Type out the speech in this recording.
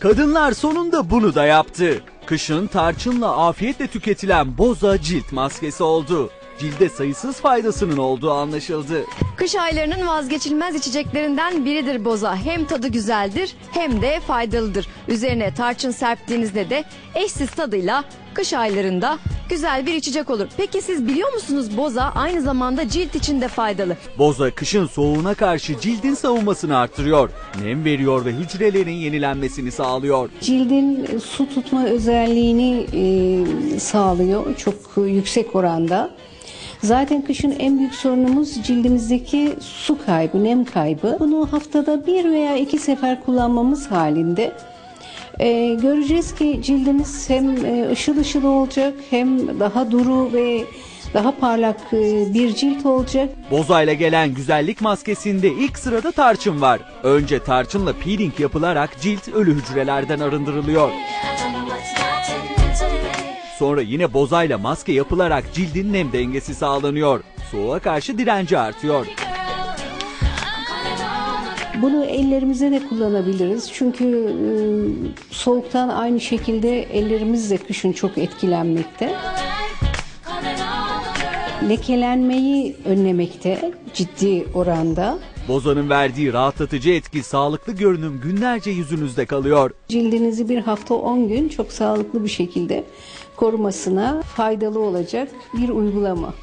Kadınlar sonunda bunu da yaptı. Kışın tarçınla afiyetle tüketilen boza cilt maskesi oldu. Cilde sayısız faydasının olduğu anlaşıldı. Kış aylarının vazgeçilmez içeceklerinden biridir boza. Hem tadı güzeldir hem de faydalıdır. Üzerine tarçın serptiğinizde de eşsiz tadıyla kış aylarında güzel bir içecek olur. Peki siz biliyor musunuz boza aynı zamanda cilt için de faydalı. Boza kışın soğuğuna karşı cildin savunmasını artırıyor. Nem veriyor ve hücrelerin yenilenmesini sağlıyor. Cildin su tutma özelliğini e, sağlıyor çok yüksek oranda. Zaten kışın en büyük sorunumuz cildimizdeki su kaybı, nem kaybı. Bunu haftada bir veya iki sefer kullanmamız halinde e, göreceğiz ki cildimiz hem e, ışıl ışıl olacak hem daha duru ve daha parlak e, bir cilt olacak. Boza ile gelen güzellik maskesinde ilk sırada tarçın var. Önce tarçınla peeling yapılarak cilt ölü hücrelerden arındırılıyor. Sonra yine bozayla maske yapılarak cildin nem dengesi sağlanıyor. Soğuğa karşı direnci artıyor. Bunu ellerimize de kullanabiliriz. Çünkü e, soğuktan aynı şekilde ellerimiz de kışın çok etkilenmekte. Lekelenmeyi önlemekte ciddi oranda. Bozanın verdiği rahatlatıcı etki sağlıklı görünüm günlerce yüzünüzde kalıyor. Cildinizi bir hafta 10 gün çok sağlıklı bir şekilde korumasına faydalı olacak bir uygulama.